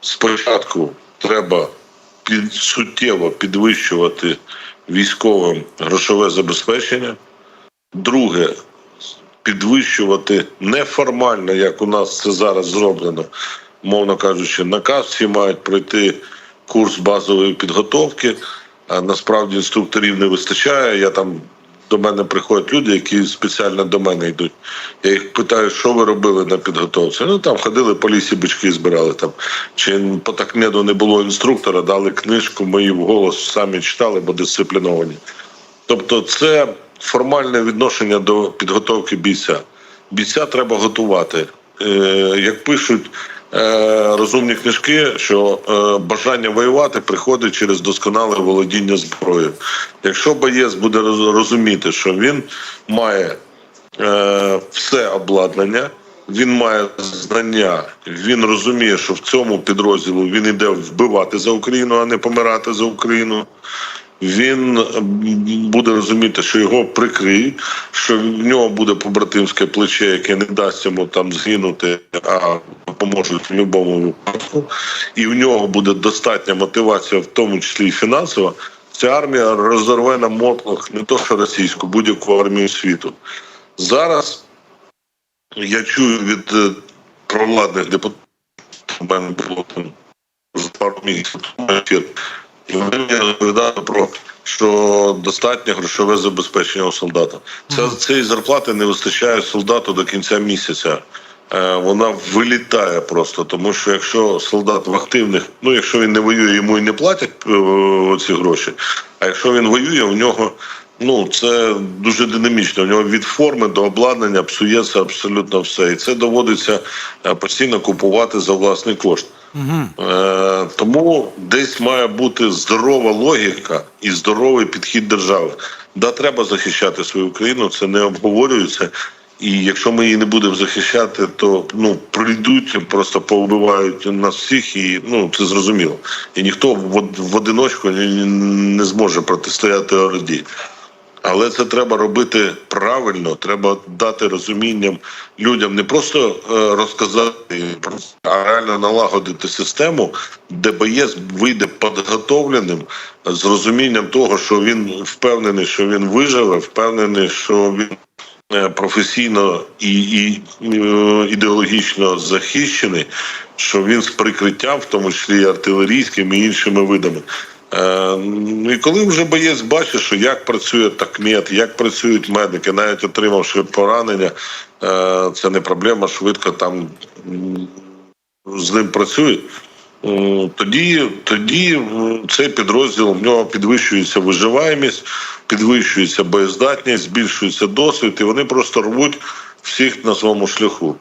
спочатку треба під, суттєво підвищувати військовим грошове забезпечення. Друге, підвищувати неформально, як у нас це зараз зроблено, мовно кажучи, наказ всі мають пройти курс базової підготовки. А насправді інструкторів не вистачає. Я там до мене приходять люди, які спеціально до мене йдуть. Я їх питаю, що ви робили на підготовці. Ну там ходили по лісі, бички збирали там. Чи по такмеду не було інструктора, дали книжку, ми її вголос самі читали, бо дисципліновані. Тобто, це формальне відношення до підготовки бійця. Бійця треба готувати. Е, як пишуть розумні книжки, що е, бажання воювати приходить через досконале володіння зброєю. Якщо боєць буде розуміти, що він має е, все обладнання, він має знання, він розуміє, що в цьому підрозділу він іде вбивати за Україну, а не помирати за Україну. Він буде розуміти, що його прикриють, що в нього буде побратимське плече, яке не дасть йому там згинути, а поможуть в будь-якому випадку. І в нього буде достатня мотивація, в тому числі і фінансова. Ця армія розорве на мотлох не то що російську, будь-яку армію світу. Зараз я чую від е, провладних депутатів, у мене було там за пару місяців і вони мені розповідали про що достатнє грошове забезпечення у солдата. Це цієї зарплати не вистачає солдату до кінця місяця. Е, Вона вилітає просто, тому що якщо солдат в активних, ну якщо він не воює, йому і не платять е, ці гроші. А якщо він воює, у нього ну це дуже динамічно. У нього від форми до обладнання псується абсолютно все, і це доводиться е, постійно купувати за власний кошт. Е, тому десь має бути здорова логіка і здоровий підхід держави. Да, треба захищати свою країну, це не обговорюється. І якщо ми її не будемо захищати, то ну прийдуть, просто повбивають нас всіх, і ну це зрозуміло. І ніхто в, в одиночку не зможе протистояти орді. Але це треба робити правильно. Треба дати розумінням людям не просто е, розказати, а реально налагодити систему, де боєць вийде підготовленим з розумінням того, що він впевнений, що він виживе, впевнений, що він е, професійно і, і е, ідеологічно захищений, що він з прикриттям, в тому числі і артилерійським і іншими видами. Е, ну, і коли вже боєць бачить, що як працює такмет, як працюють медики, навіть отримавши поранення, е, це не проблема, швидко там з ним працюють. Тоді, тоді цей підрозділ в нього підвищується виживаємість, підвищується боєздатність, збільшується досвід, і вони просто рвуть всіх на своєму шляху.